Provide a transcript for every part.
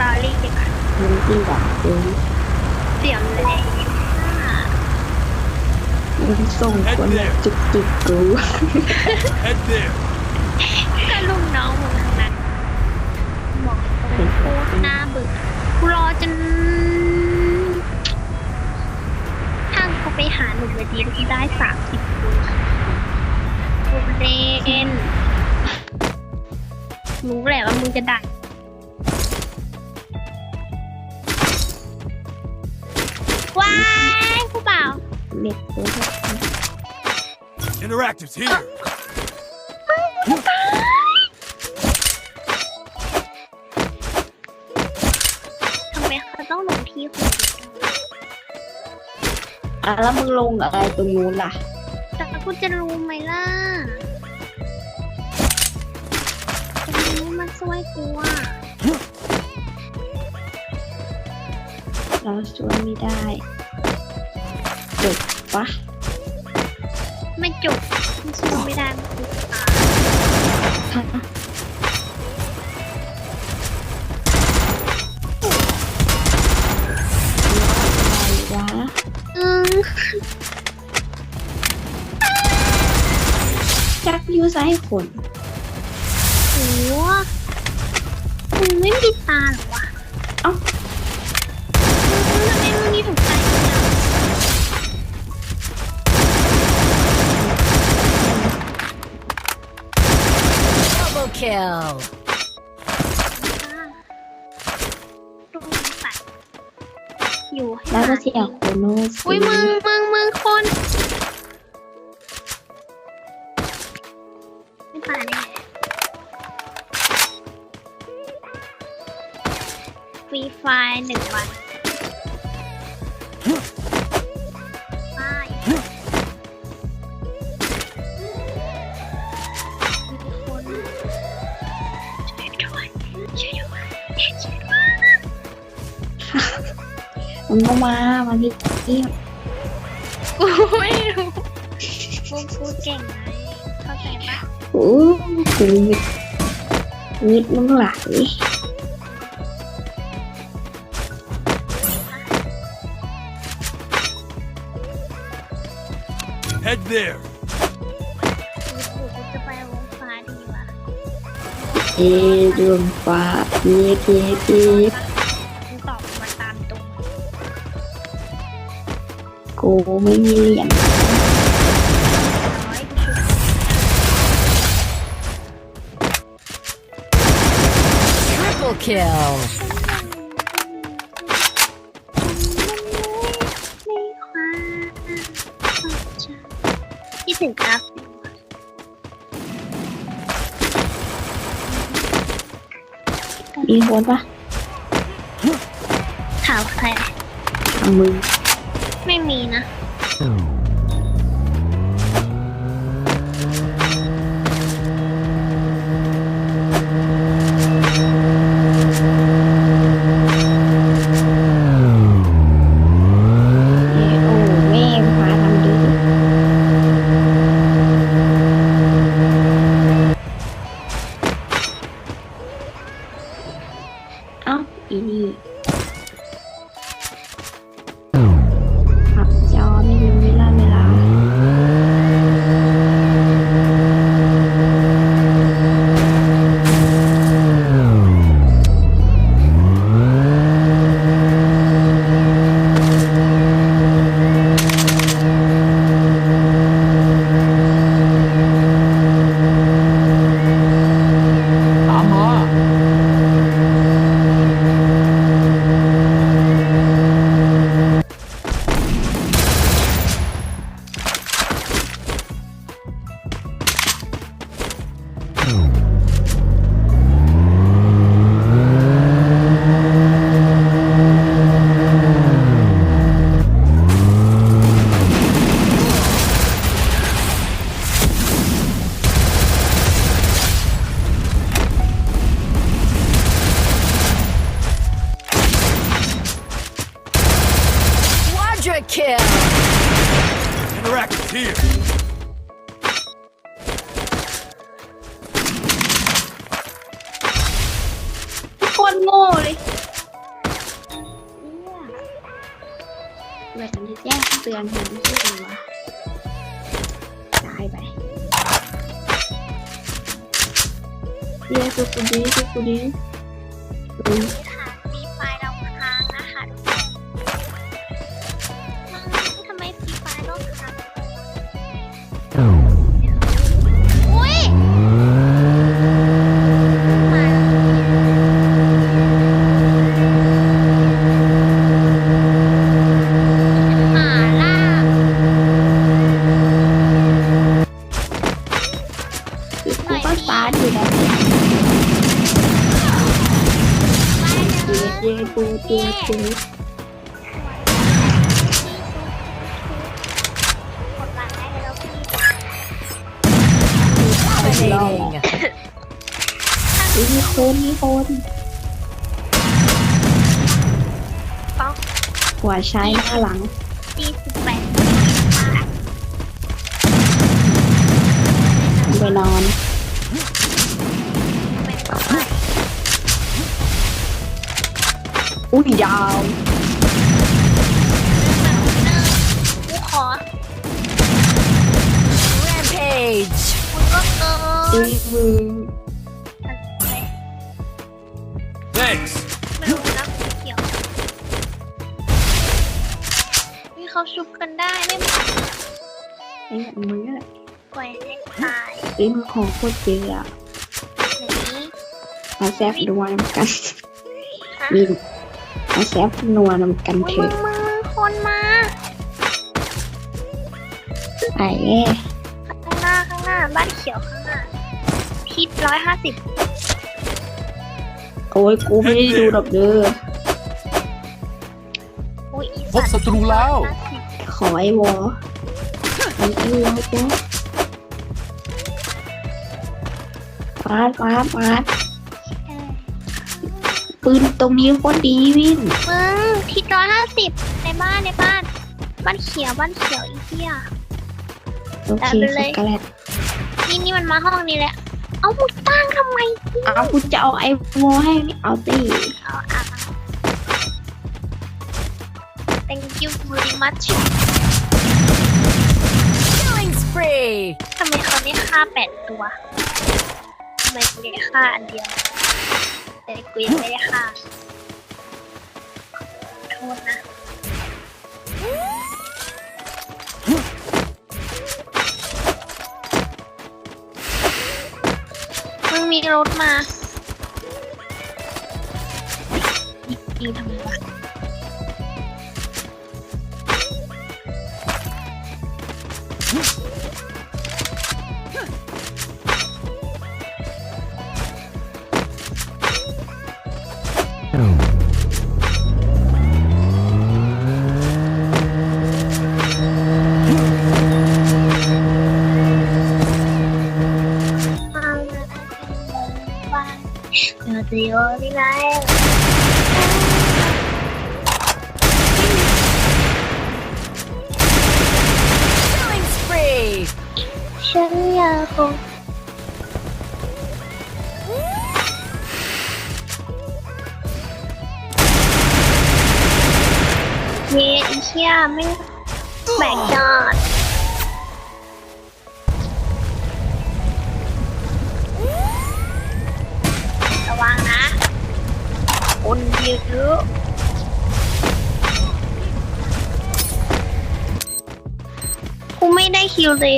ตอรี่ดีกว่ามันจริงแบบเองเสียงเลยค่ะมันส่งคนแบบจุกจิกกู Head there. ก็ลูกน้องมึงทั้งนั้นบอกตรงโคตรน่าเบื่อกูรอจนถ้ากูไปหาหนุ่มเวทีที่ได้สามสิบคนกูเล่นรู้แหละว่ามึงจะดัง เน็ตตัวแบบ Interactives here. ทำไมเขาต้องลงที่คนเดียวอะแล้วมึงลงอะไรตรงนู้นล่ะ แต่กูจะรู้ไหมล่ะตรงนี้มันช่วยกูอะเราช่วยไม่ได้จบ ปะไม่จบมันสู้ไม่ได้มันคือตายฮะอะไรวะอืมจักยูไซขนโหมึงไม่มีตาเหรอวะเอ้า ทำไมมึงนี่ถูกใจ kill. ตรงสัตว์อยู่ให้แล้วก็หาเสียโคโนสอุ้ยมึงมึงมึงคนไม่ตายแน่ฟรีไฟล์หนึ่งวัน มันก็มา มาที่เที่ยวกูไม่รู้กูกูเก่งไงเข้าใจปะโอ้โหนิดมึงไหล Head there. กูกูจะไปวงฟ้าดีวะเอดวงฟ้าเพียเพียเพี กูไม่มีเหรียญร้อยกูชุด Triple kill. ไม่คว้าคิดถึงกราฟมีคนปะถามใครทางมึง ไม่มีนะ Extra kill! Interactive here! Yeah, good for this, good for this. Dominating. อุ๊ยมีคนมีคนป๊อกหัวใช้หน้าหลังสี่สิบแปดไปนอนเป็นต่อไปอุ้ยยาว กินตีมือ Thanks. ไม่รู้นะสีเขียวนี่เขาชุบกันได้ไม่เหมือนไอ้แบบมืออะปล่อยให้ตายตีมือของโคตรเยอะอะอย่างนี้มาแซฟนัวนำกันฮะ มีมาแซฟนัวนำกันอุ้ยเถมึอะงมึงคนมาไอ้แย่ข้างหน้าข้างหน้าบ้านเขียวข้างหน้า ทิศร้อยห้าสิบโอ้ยกูไม่ได้ดูดอกเด้ออุ้ยอีพบศัตรูแล้ว150ขอไอ้วอไอ้ไอ้วอจ้ะฟาดฟาดฟาดเออปืนตรงนี้โคตรดีวินมึงทิศร้อยห้าสิบในบ้านในบ้าน บ้านเขียวบ้านเขียวอีเหี้ย โอเคแต่ไปเลสยกาเลต นี่นี่มันมาห้องนี้แหละ เอามึงตั้งทำไมเอากูจะเอาไอ้วอให้เอาตีเอาอะ thank you very much Killing spree. ทำไมเขาได้ฆ่าแปดตัวทำไมกูได้ฆ่าอันเดียว แต่กูยังไม่ได้ฆ่า โทษนะ มึงมีรถมายิงทำไมวะ No ฉันอยากคงเย้อีเชี่ยไม่แบกจอดระวังนะคนเยอะกูไม่ได้คิวเลย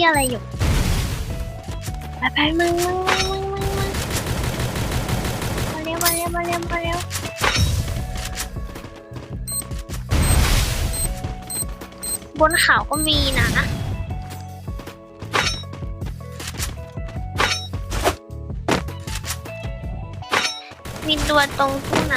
ที่อะไรอยู่ไปไปมึงมึงมึงมึงมึงมึงมาเร็วมาเร็วมาเร็วมาเร็วบนเขาก็มีนะมีตัวตรงทุ่งน